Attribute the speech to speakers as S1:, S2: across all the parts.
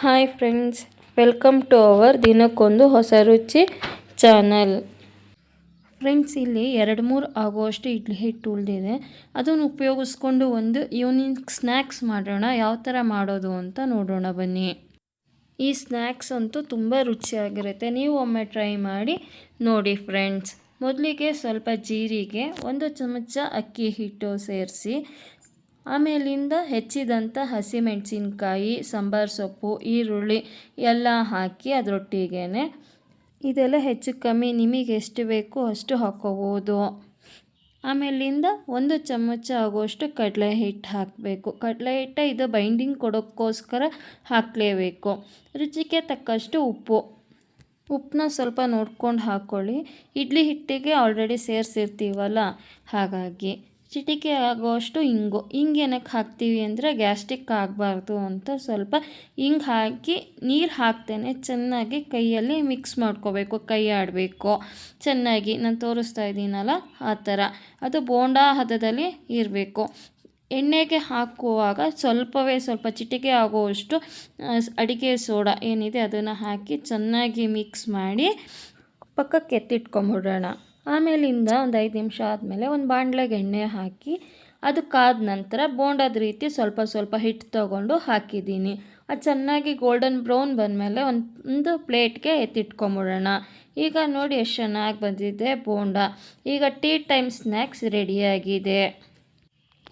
S1: Hi friends welcome to our ದಿನಕ್ಕೊಂದು ಹೊಸ ರುಚಿ ಚಾನಲ್ ಫ್ರೆಂಡ್ಸ್ ಇಲ್ಲಿ ಎರಡು ಮೂರು ಆಗುವಷ್ಟು ಇಡ್ಲಿ ಹಿಟ್ಟು ಉಳಿದಿದೆ. ಅದನ್ನು ಉಪಯೋಗಿಸ್ಕೊಂಡು ಒಂದು ಈವ್ನಿಂಗ್ ಸ್ನ್ಯಾಕ್ಸ್ ಮಾಡೋಣ. ಯಾವ ಥರ ಮಾಡೋದು ಅಂತ ನೋಡೋಣ ಬನ್ನಿ. ಈ ಸ್ನ್ಯಾಕ್ಸ್ ಅಂತೂ ತುಂಬ ರುಚಿಯಾಗಿರುತ್ತೆ. ನೀವು ಒಮ್ಮೆ ಟ್ರೈ ಮಾಡಿ ನೋಡಿ ಫ್ರೆಂಡ್ಸ್ ಮೊದಲಿಗೆ ಸ್ವಲ್ಪ ಜೀರಿಗೆ, ಒಂದು ಚಮಚ ಅಕ್ಕಿ ಹಿಟ್ಟು ಸೇರಿಸಿ. ಆಮೇಲಿಂದ ಹೆಚ್ಚಿದಂಥ ಹಸಿಮೆಣಸಿನ್ಕಾಯಿ, ಸಾಂಬಾರು ಸೊಪ್ಪು, ಈರುಳ್ಳಿ ಎಲ್ಲ ಹಾಕಿ ಅದರೊಟ್ಟಿಗೆ ಇದೆಲ್ಲ ಹೆಚ್ಚು ಕಮ್ಮಿ ನಿಮಗೆ ಎಷ್ಟು ಬೇಕು ಅಷ್ಟು ಹಾಕ್ಕೋಬೋದು ಆಮೇಲಿಂದ ಒಂದು ಚಮಚ ಆಗುವಷ್ಟು ಕಡಲೆ ಹಿಟ್ಟು ಹಾಕಬೇಕು. ಕಡಲೆ ಹಿಟ್ಟು ಇದು ಬೈಂಡಿಂಗ್ ಕೊಡೋಕ್ಕೋಸ್ಕರ ಹಾಕಲೇಬೇಕು. ರುಚಿಗೆ ತಕ್ಕಷ್ಟು ಉಪ್ಪು. ಉಪ್ಪನ್ನ ಸ್ವಲ್ಪ ನೋಡ್ಕೊಂಡು ಹಾಕ್ಕೊಳ್ಳಿ ಇಡ್ಲಿ ಹಿಟ್ಟಿಗೆ ಆಲ್ರೆಡಿ ಸೇರಿಸಿರ್ತೀವಲ್ಲ ಹಾಗಾಗಿ. ಚಿಟಿಕೆ ಆಗೋಷ್ಟು ಹಿಂಗು ಹಿಂಗೆ ಏನಕ್ಕೆ ಹಾಕ್ತೀವಿ ಅಂದರೆ ಗ್ಯಾಸ್ಟ್ರಿಕ್ ಆಗಬಾರ್ದು ಅಂತ ಸ್ವಲ್ಪ ಹಿಂಗೆ ಹಾಕಿ ನೀರು ಹಾಕ್ತೇನೆ. ಚೆನ್ನಾಗಿ ಕೈಯಲ್ಲಿ ಮಿಕ್ಸ್ ಮಾಡ್ಕೋಬೇಕು, ಕೈ ಆಡಬೇಕು. ಚೆನ್ನಾಗಿ ನಾನು ತೋರಿಸ್ತಾ ಇದ್ದೀನಲ್ಲ ಆ ಥರ. ಅದು ಬೋಂಡಾ ಹದದಲ್ಲಿ ಇರಬೇಕು. ಎಣ್ಣೆಗೆ ಹಾಕುವಾಗ ಸ್ವಲ್ಪವೇ ಸ್ವಲ್ಪ ಚಿಟಿಕೆ ಆಗುವಷ್ಟು ಅಡಿಕೆ ಸೋಡಾ ಏನಿದೆ ಅದನ್ನು ಹಾಕಿ ಚೆನ್ನಾಗಿ ಮಿಕ್ಸ್ ಮಾಡಿ ಪಕ್ಕಕ್ಕೆ ಎತ್ತಿಟ್ಕೊಂಬಿಡೋಣ. ಆಮೇಲಿಂದ ಒಂದು ಐದು ನಿಮಿಷ ಆದಮೇಲೆ ಒಂದು ಬಾಣಲೆಗೆ ಎಣ್ಣೆ ಹಾಕಿ ಅದು ಕಾದ ನಂತರ ಬೋಂಡದ ರೀತಿ ಸ್ವಲ್ಪ ಸ್ವಲ್ಪ ಹಿಟ್ಟು ತೊಗೊಂಡು ಹಾಕಿದ್ದೀನಿ. ಅದು ಚೆನ್ನಾಗಿ ಗೋಲ್ಡನ್ ಬ್ರೌನ್ ಬಂದಮೇಲೆ ಒಂದು ಒಂದು ಪ್ಲೇಟ್ಗೆ ಎತ್ತಿಟ್ಕೊಂಬಿಡೋಣ. ಈಗ ನೋಡಿ ಎಷ್ಟು ಚೆನ್ನಾಗಿ ಬಂದಿದೆ ಬೋಂಡ. ಈಗ ಟೀ ಟೈಮ್ ಸ್ನ್ಯಾಕ್ಸ್ ರೆಡಿಯಾಗಿದೆ.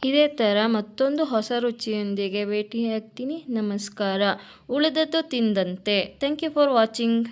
S1: ಇದೇ ಥರ ಮತ್ತೊಂದು ಹೊಸ ರುಚಿಯೊಂದಿಗೆ ಭೇಟಿಯಾಗ್ತೀನಿ. ನಮಸ್ಕಾರ. ಉಳಿದದ್ದು ತಿಂದಂತೆ. Thank you for watching.